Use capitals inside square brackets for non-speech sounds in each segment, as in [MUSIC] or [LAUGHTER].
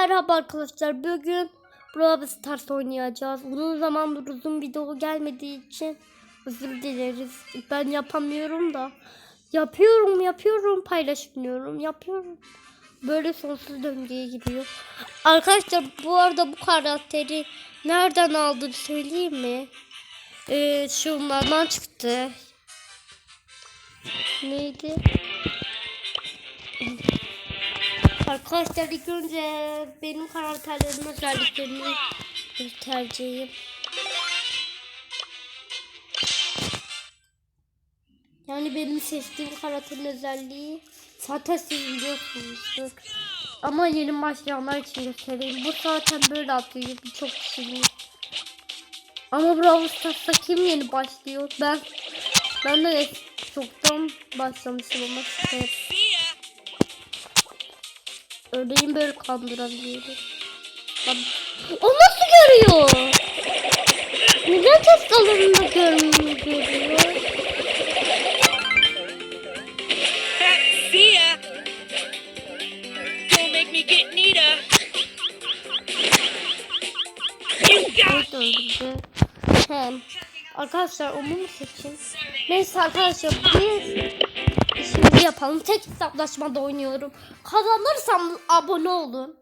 Merhaba arkadaşlar. Bugün Brawl Stars oynayacağız. Uzun zamandır uzun video gelmediği için özür dileriz. Ben yapamıyorum da. Yapıyorum, yapıyorum, paylaşmıyorum, yapıyorum. Böyle sonsuz döngüye giriyor. Arkadaşlar bu arada bu karakteri nereden aldım söyleyeyim mi? Ee, şunlardan çıktı. Neydi? Arkadaşlar ilk önce benim karakterlerimin özelliklerini göstereceğim. Yani benim seçtiğim karakterin özelliği zaten siz biliyorsunuzdur. Ama yeni başlayanlar için göstereyim. Bu zaten böyle atıyor birçok kişinin. Ama Brawl Stars'ta kim yeni başlıyor? Ben ben de çoktan başlamışım ama hep. Örneğin böyle kandırabiliyoruz. Lan- O nasıl görüyor? Neden test alanında görmüyor görüyor? See ya. Don't make me get Nita. You got Evet öldürdü. Hem. Arkadaşlar onu mu seçeyim? Neyse arkadaşlar biz işimizi yapalım. Tek hesaplaşmada oynuyorum. Kazanırsam abone olun.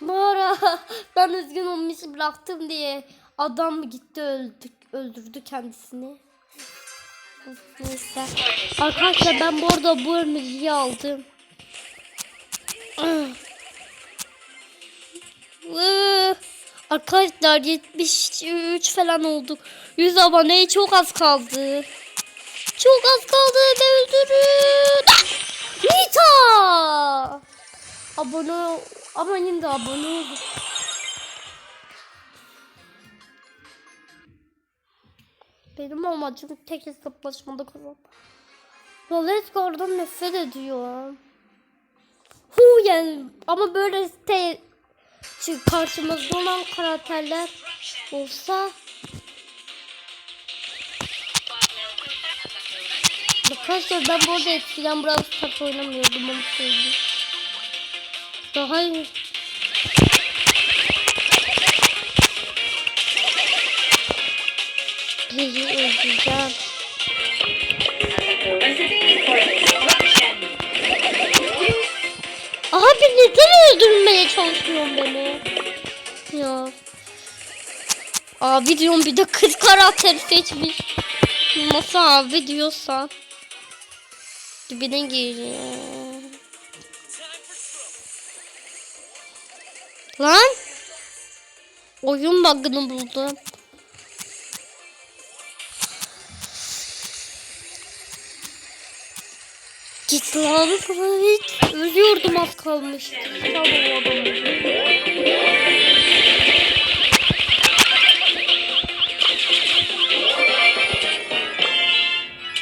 Bu ara [LAUGHS] ben üzgün olmuş bıraktım diye adam gitti öldü, öldürdü kendisini. Neyse. Arkadaşlar ben bu arada bu müziği aldım. Arkadaşlar 73 falan olduk. 100 aboneye çok az kaldı. Çok az kaldı ve öldürün. Ah! Nita! Abone yine de abone olun. Benim amacım tek hesaplaşmada kazan. Rolet Guard'dan nefret ediyorum. Hu yani ama böyle te çünkü karşımızda olan karakterler olsa Arkadaşlar ben bu arada eskiden Brawl Stars oynamıyordum onu söyleyeyim. Daha iyi. Bizi öldüreceğim. Öldürmeye çalışıyorsun beni? Ya. Abi diyorum bir de kız karakteri seçmiş. Nasıl abi diyorsan. Dibine giriyor. Lan. Oyun bug'ını buldum. Git lan hiç ölüyordum az kalmış. Tamam o adamı.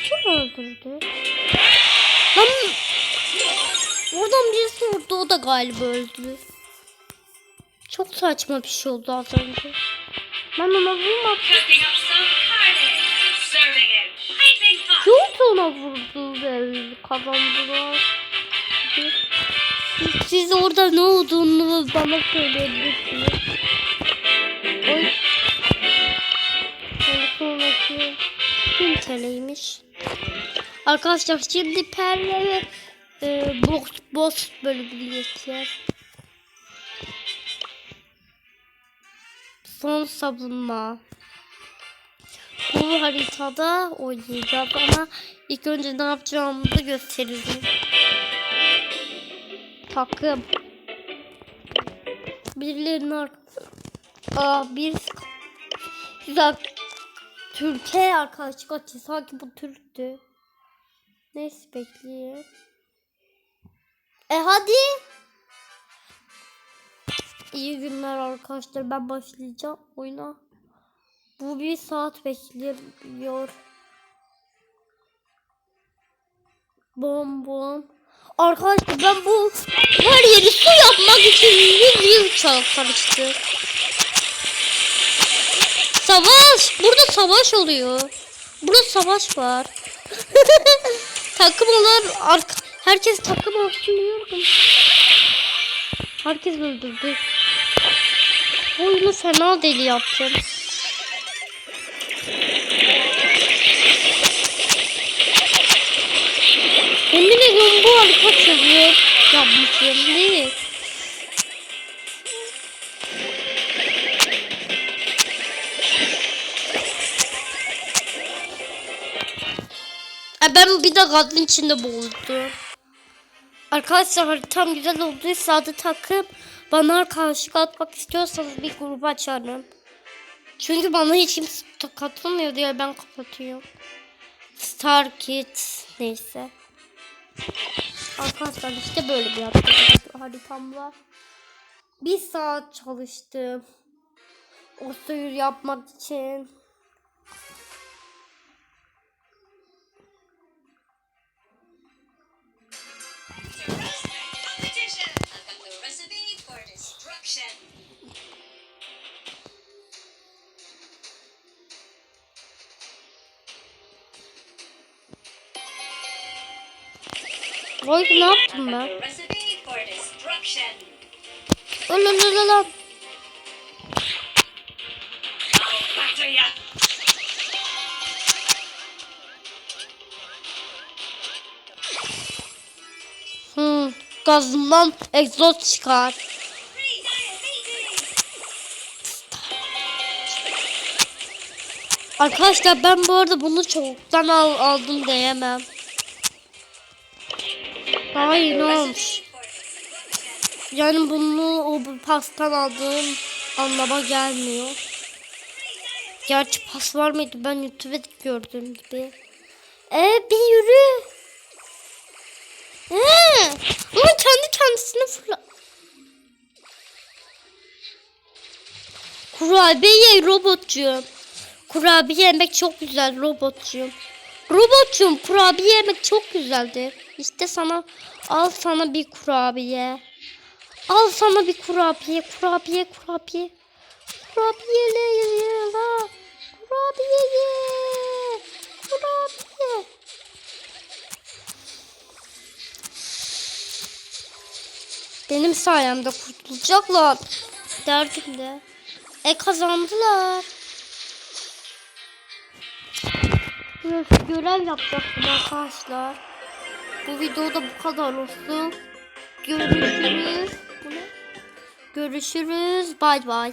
Kim öldürdü? Lan oradan birisi vurdu o da galiba öldü. Çok saçma bir şey oldu az önce. Ben ona vurmadım. Ona vurdu ve kazandılar. Siz, siz orada ne olduğunu bana söyleyebilirsiniz. Oy. Sonraki bin TL'ymiş. Arkadaşlar şimdi perle ve e, boss, boss bölümünü geçeceğiz. Son savunma. Bu haritada oynayacağız ama ilk önce ne yapacağımızı göstereceğim. Takım. Birilerinin arkası. Aa bir güzel Türkiye arkadaşlık açı sanki bu Türktü. Neyse bekleyelim. E hadi. İyi günler arkadaşlar ben başlayacağım oyuna. Bu bir saat bekliyor. Bom bom. Arkadaşlar ben bu her yeri su yapmak için yüz yıl çalıştı. Savaş. Burada savaş oluyor. Burada savaş var. [LAUGHS] Takım olan arka Herkes takım olsun diyorum. Herkes öldürdü. Oyunu fena deli yaptım. Yemin ediyorum bu harika çözüyor. Yapmışım değil. E ben bir de gazın içinde boğuldum. Arkadaşlar haritam güzel olduysa adı takım bana karşı atmak istiyorsanız bir grup açarım. Çünkü bana hiç kimse katılmıyor diye ben kapatıyorum. Star Kids neyse. Arkadaşlar işte böyle bir harita- haritam var. Bir saat çalıştım. O suyu yapmak için. Oy ne yaptım ben? I'll batter ya. Hmm, gazından egzoz çıkar. Arkadaşlar ben bu arada bunu çoktan al, aldım diyemem. Daha yeni olmuş. Yani bunu o pastan aldığım anlama gelmiyor. Gerçi pas var mıydı? Ben YouTube'da gördüğüm gibi. Ee bir yürü. Ee, ama kendi kendisine fırla. Kurabiye robotcuğum. Kurabiye yemek çok güzel robotcuğum. Robotcuğum kurabiye yemek çok güzeldir. İşte sana al sana bir kurabiye. Al sana bir kurabiye, kurabiye, kurabiye. Kurabiyeleri var. Kurabiye ye. Kurabiye. Benim sayemde kurtulacaklar. Derdim de. E kazandılar. Biraz görev yapacaktım arkadaşlar. Bu videoda bu kadar olsun. Görüşürüz. Görüşürüz. Bay bay.